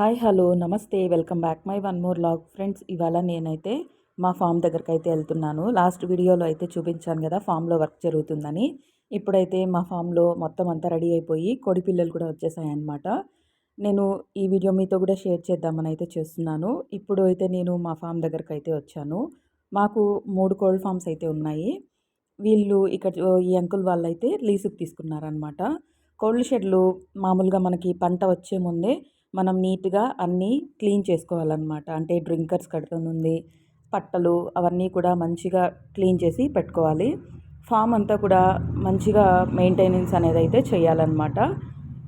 Hi hello నమస్తే welcome back my one more vlog. Friends ఇవాళ నేనైతే మా ఫామ్ దగ్గరికి అయితే వెళ్తున్నాను. లాస్ట్ వీడియోలో అయితే చూపించాను కదా ఫామ్లో వర్క్ జరుగుతుందని. ఇప్పుడైతే మా ఫామ్లో మొత్తం అంతా రెడీ అయిపోయి కోడి పిల్లలు కూడా వచ్చేసాయన్నమాట. నేను ఈ వీడియో మీతో కూడా షేర్ చేద్దామని అయితే చేస్తున్నాను. ఇప్పుడు అయితే నేను మా ఫామ్ దగ్గరికి అయితే వచ్చాను. మాకు మూడు కోల్డ్ ఫామ్స్ అయితే ఉన్నాయి. వీళ్ళు ఇక్కడ ఈ అంకుల్ వాళ్ళు అయితే లీజుకి తీసుకున్నారనమాట కోల్డ్ షెడ్లు మామూలుగా మనకి పంట వచ్చే ముందే మనం నీట్గా అన్నీ క్లీన్ చేసుకోవాలన్నమాట. అంటే డ్రింకర్స్ కడుతుంది పట్టలు అవన్నీ కూడా మంచిగా క్లీన్ చేసి పెట్టుకోవాలి. ఫామ్ అంతా కూడా మంచిగా మెయింటెనెన్స్ అనేది అయితే చేయాలన్నమాట.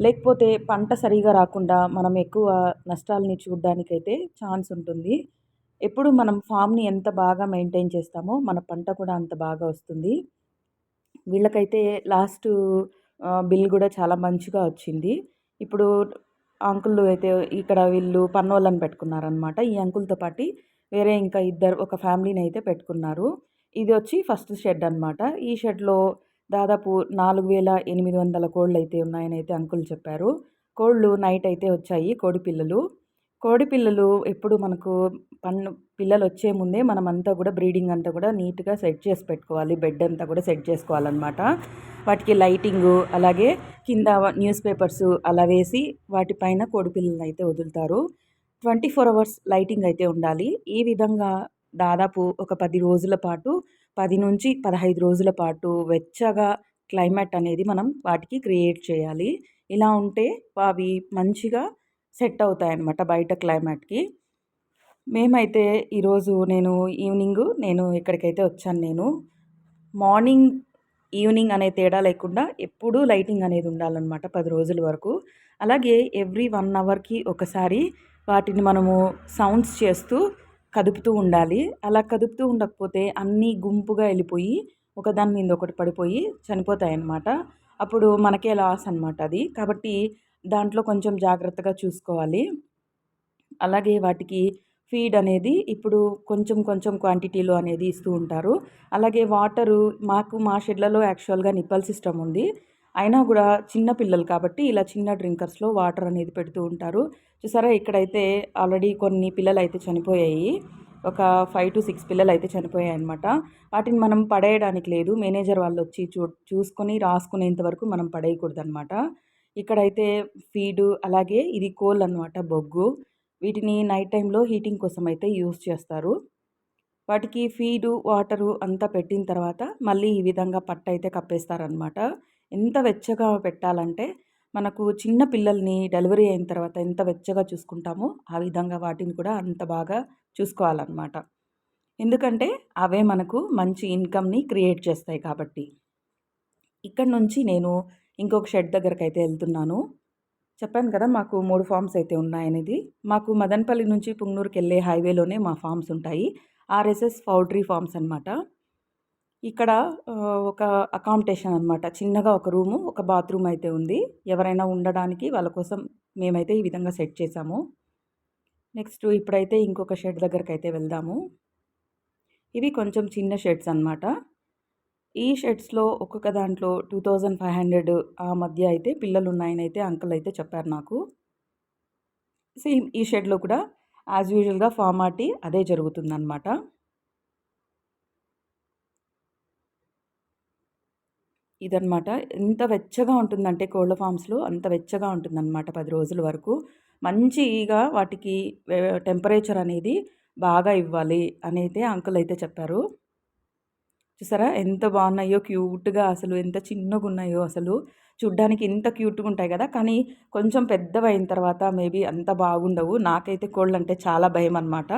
లేకపోతే పంట సరిగా రాకుండా మనం ఎక్కువ నష్టాలని చూడడానికైతే ఛాన్స్ ఉంటుంది. ఎప్పుడు మనం ఫామ్ని ఎంత బాగా మెయింటైన్ చేస్తామో మన పంట కూడా అంత బాగా వస్తుంది. వీళ్ళకైతే లాస్ట్ బిల్ కూడా చాలా మంచిగా వచ్చింది. ఇప్పుడు అంకుల్ అయితే ఇక్కడ వీళ్ళు పన్నోళ్ళని పెట్టుకున్నారనమాట ఈ అంకుల్తో పాటు వేరే ఇంకా ఇద్దరు ఒక ఫ్యామిలీని అయితే పెట్టుకున్నారు. ఇది వచ్చి ఫస్ట్ షెడ్ అనమాట ఈ షెడ్లో దాదాపు నాలుగు వేల ఎనిమిది వందల కోళ్ళు అయితే ఉన్నాయని అయితే అంకుల్ చెప్పారు. కోళ్ళు నైట్ అయితే వచ్చాయి కోడి పిల్లలు. కోడి పిల్లలు ఎప్పుడు మనకు పన్ను పిల్లలు వచ్చే ముందే మనం అంతా కూడా బ్రీడింగ్ అంతా కూడా నీట్గా సెట్ చేసి పెట్టుకోవాలి. బెడ్ అంతా కూడా సెట్ చేసుకోవాలన్నమాట. వాటికి లైటింగు అలాగే కింద న్యూస్ పేపర్స్ అలా వేసి వాటిపైన కోడిపిల్లలను అయితే వదులుతారు. ట్వంటీ ఫోర్ అవర్స్ లైటింగ్ అయితే ఉండాలి. ఈ విధంగా దాదాపు ఒక పది రోజుల పాటు పది నుంచి పదహైదు రోజుల పాటు వెచ్చగా క్లైమేట్ అనేది మనం వాటికి క్రియేట్ చేయాలి. ఇలా ఉంటే అవి మంచిగా సెట్ అవుతాయి అన్నమాట బయట క్లైమేట్కి. మేమైతే ఈరోజు నేను ఈవినింగ్ నేను ఇక్కడికైతే వచ్చాను నేను మార్నింగ్ ఈవినింగ్ అనే తేడా లేకుండా ఎప్పుడూ లైటింగ్ అనేది ఉండాలన్నమాట పది రోజుల వరకు. అలాగే ఎవ్రీ వన్ అవర్కి ఒకసారి వాటిని మనము సౌండ్స్ చేస్తూ కదుపుతూ ఉండాలి. అలా కదుపుతూ ఉండకపోతే అన్నీ గుంపుగా వెళ్ళిపోయి ఒకదాని మీద ఒకటి పడిపోయి చనిపోతాయి అన్నమాట అప్పుడు మనకే లాస్ అనమాట అది. కాబట్టి దాంట్లో కొంచెం జాగ్రత్తగా చూసుకోవాలి. అలాగే వాటికి ఫీడ్ అనేది ఇప్పుడు కొంచెం కొంచెం క్వాంటిటీలో అనేది ఇస్తూ ఉంటారు. అలాగే వాటరు మాకు మా షెడ్లలో యాక్చువల్గా నిప్పల్ సిస్టమ్ ఉంది. అయినా కూడా చిన్న పిల్లలు కాబట్టి ఇలా చిన్న డ్రింకర్స్లో వాటర్ అనేది పెడుతూ ఉంటారు. చూసారా ఇక్కడైతే ఆల్రెడీ కొన్ని పిల్లలు అయితే చనిపోయాయి. ఒక ఫైవ్ టు సిక్స్ పిల్లలు అయితే చనిపోయాయి అనమాట వాటిని మనం పడేయడానికి లేదు. మేనేజర్ వాళ్ళు వచ్చి చూ చూసుకొని రాసుకునేంత వరకు మనం పడేయకూడదు అనమాట ఇక్కడైతే ఫీడు అలాగే ఇది కోల్ అనమాట బొగ్గు. వీటిని నైట్ టైంలో హీటింగ్ కోసం అయితే యూస్ చేస్తారు. వాటికి ఫీడు వాటరు అంతా పెట్టిన తర్వాత మళ్ళీ ఈ విధంగా పట్ట అయితే కప్పేస్తారనమాట ఎంత వెచ్చగా పెట్టాలంటే మనకు చిన్న పిల్లల్ని డెలివరీ అయిన తర్వాత ఎంత వెచ్చగా చూసుకుంటామో ఆ విధంగా వాటిని కూడా అంత బాగా చూసుకోవాలన్నమాట. ఎందుకంటే అవే మనకు మంచి ఇన్కమ్ని క్రియేట్ చేస్తాయి కాబట్టి. ఇక్కడ నుంచి నేను ఇంకొక షెడ్ దగ్గరకు అయితే వెళ్తున్నాను. చెప్పాను కదా మాకు మూడు ఫామ్స్ అయితే ఉన్నాయనేది. మాకు మదనపల్లి నుంచి పుంగనూరుకి వెళ్ళే హైవేలోనే మా ఫామ్స్ ఉంటాయి. ఆర్ఎస్ఎస్ పౌల్ట్రీ ఫామ్స్ అనమాట ఇక్కడ ఒక అకామిడేషన్ అనమాట చిన్నగా ఒక రూము ఒక బాత్రూమ్ అయితే ఉంది. ఎవరైనా ఉండడానికి వాళ్ళ కోసం మేమైతే ఈ విధంగా సెట్ చేసాము. నెక్స్ట్ ఇప్పుడైతే ఇంకొక షెడ్ దగ్గరికి అయితే వెళ్దాము. ఇవి కొంచెం చిన్న షెడ్స్ అనమాట ఈ షెడ్స్లో ఒక్కొక్క దాంట్లో టూ థౌజండ్ ఫైవ్ హండ్రెడ్ ఆ మధ్య అయితే పిల్లలు ఉన్నాయని అయితే అంకుల్ అయితే చెప్పారు నాకు. సేమ్ ఈ షెడ్లో కూడా యాజ్ యూజువల్గా ఫార్మాటీ అదే జరుగుతుందన్నమాట. ఇదనమాట ఎంత వెచ్చగా ఉంటుందంటే కోళ్ళ ఫామ్స్లో అంత వెచ్చగా ఉంటుందన్నమాట పది రోజుల వరకు. మంచిగా వాటికి టెంపరేచర్ అనేది బాగా ఇవ్వాలి అని అయితే అంకుల్ అయితే చెప్పారు. చూసారా? ఎంత బాగున్నాయో క్యూట్గా అసలు ఎంత చిన్నగా ఉన్నాయో అసలు. చూడ్డానికి ఇంత క్యూట్గా ఉంటాయి కదా? కానీ కొంచెం పెద్దవైన తర్వాత మేబీ అంత బాగుండవు. నాకైతే కోళ్ళు అంటే చాలా భయం అనమాట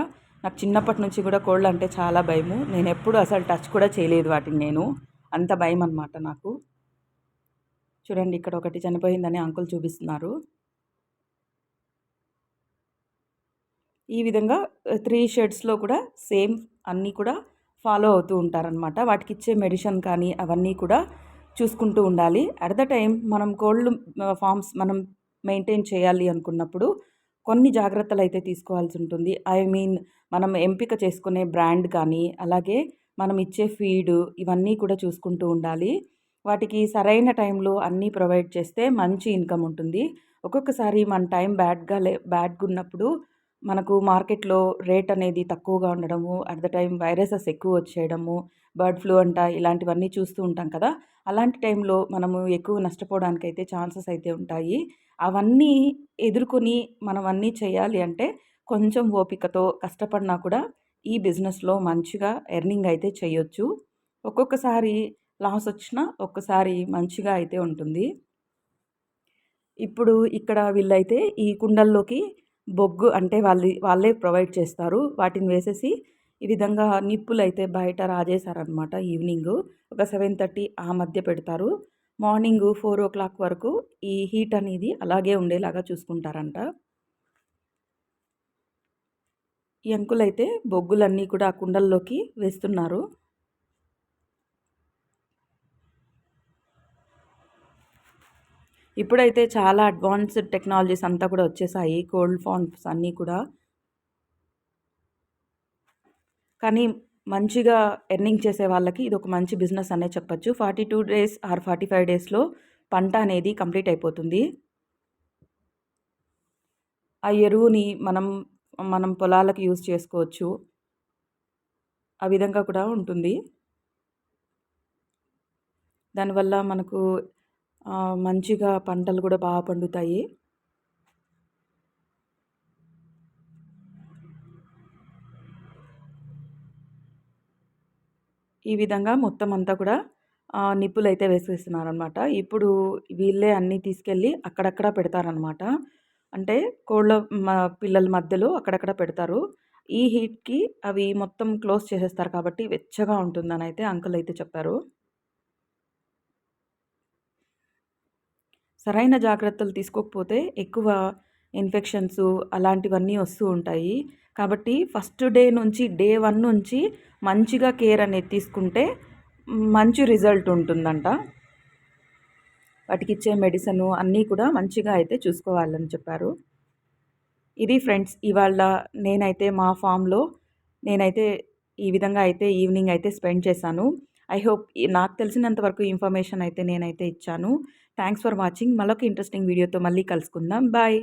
నాకు చిన్నప్పటి నుంచి కూడా కోళ్ళు అంటే చాలా భయము. నేను ఎప్పుడు అసలు టచ్ కూడా చేయలేదు వాటిని నేను. అంత భయం అనమాట నాకు. చూడండి ఇక్కడ ఒకటి చనిపోయిందని అంకుల్ చూపిస్తున్నారు. ఈ విధంగా త్రీ షేడ్స్లో కూడా సేమ్ అన్నీ కూడా ఫాలో అవుతూ ఉంటారనమాట వాటికి ఇచ్చే మెడిసిన్ కానీ అవన్నీ కూడా చూసుకుంటూ ఉండాలి. అట్ ద టైం మనం కోల్డ్ ఫామ్స్ మనం మెయింటైన్ చేయాలి అనుకున్నప్పుడు కొన్ని జాగ్రత్తలు అయితే తీసుకోవాల్సి ఉంటుంది. ఐ మీన్ మనం ఎంపిక చేసుకునే బ్రాండ్ కానీ అలాగే మనం ఇచ్చే ఫీడ్ ఇవన్నీ కూడా చూసుకుంటూ ఉండాలి. వాటికి సరైన టైంలో అన్నీ ప్రొవైడ్ చేస్తే మంచి ఇన్కమ్ ఉంటుంది. ఒక్కొక్కసారి మన టైం బ్యాడ్గా లే బ్యాడ్గా ఉన్నప్పుడు మనకు మార్కెట్లో రేట్ అనేది తక్కువగా ఉండడము అట్ ద టైం వైరసెస్ ఎక్కువ వచ్చేయడము బర్డ్ ఫ్లూ అంట ఇలాంటివన్నీ చూస్తూ ఉంటాం కదా. అలాంటి టైంలో మనము ఎక్కువ నష్టపోవడానికి అయితే ఛాన్సెస్ అయితే ఉంటాయి. అవన్నీ ఎదుర్కొని మనం అన్నీ చేయాలి అంటే కొంచెం ఓపికతో కష్టపడినా కూడా ఈ బిజినెస్లో మంచిగా ఎర్నింగ్ అయితే చేయొచ్చు. ఒక్కొక్కసారి లాస్ వచ్చినా ఒక్కసారి మంచిగా అయితే ఉంటుంది. ఇప్పుడు ఇక్కడ వీళ్ళైతే ఈ కుండల్లోకి బొగ్గు అంటే వాళ్ళు వాళ్ళే ప్రొవైడ్ చేస్తారు. వాటిని వేసేసి ఈ విధంగా నిప్పులు అయితే బయట రాజేశారనమాట ఈవినింగ్. ఒక సెవెన్ థర్టీ ఆ మధ్య పెడతారు. మార్నింగ్ ఫోర్ ఓ క్లాక్ వరకు ఈ హీట్ అనేది అలాగే ఉండేలాగా చూసుకుంటారంట. ఈ అంకులైతే బొగ్గులన్నీ కూడా ఆ కుండల్లోకి వేస్తున్నారు. ఇప్పుడైతే చాలా అడ్వాన్స్డ్ టెక్నాలజీస్ అంతా కూడా వచ్చేసాయి కోల్డ్ ఫాన్స్ అన్నీ కూడా. కానీ మంచిగా ఎర్నింగ్ చేసే వాళ్ళకి ఇది ఒక మంచి బిజినెస్ అనే చెప్పచ్చు. Forty two days or forty five డేస్లో పంట అనేది కంప్లీట్ అయిపోతుంది. ఆ ఎరువుని మనం మనం పొలాలకు యూజ్ చేసుకోవచ్చు. ఆ విధంగా కూడా ఉంటుంది. దానివల్ల మనకు మంచిగా పంటలు కూడా బాగా పండుతాయి. ఈ విధంగా మొత్తం అంతా కూడా నిప్పులు అయితే వేసేస్తున్నారు అనమాట ఇప్పుడు వీళ్ళే అన్నీ తీసుకెళ్ళి అక్కడక్కడ పెడతారనమాట అంటే కోళ్ళ పిల్లల మధ్యలో అక్కడక్కడ పెడతారు. ఈ హీట్కి అవి మొత్తం క్లోజ్ చేసేస్తారు కాబట్టి వెచ్చగా ఉంటుందని అయితే అంకుల్ అయితే చెప్పారు. సరైన జాగ్రత్తలు తీసుకోకపోతే ఎక్కువ ఇన్ఫెక్షన్స్ అలాంటివన్నీ వస్తూ ఉంటాయి. కాబట్టి ఫస్ట్ డే నుంచి డే వన్ నుంచి మంచిగా కేర్ అనేది తీసుకుంటే మంచి రిజల్ట్ ఉంటుందంట. వాటికి ఇచ్చే మెడిసిన్ అన్నీ కూడా మంచిగా అయితే చూసుకోవాలని చెప్పారు. ఇది ఫ్రెండ్స్ ఇవాళ నేనైతే మా ఫామ్లో నేనైతే ఈ విధంగా అయితే ఈవినింగ్ అయితే స్పెండ్ చేశాను. ఐ హోప్ నాకు తెలిసినంత వరకు ఇన్ఫర్మేషన్ అయితే నేనైతే ఇచ్చాను. థ్యాంక్స్ ఫర్ వాచింగ్ మళ్ళొక ఇంట్రెస్టింగ్ వీడియోతో మళ్ళీ కలుసుకుందాం. బాయ్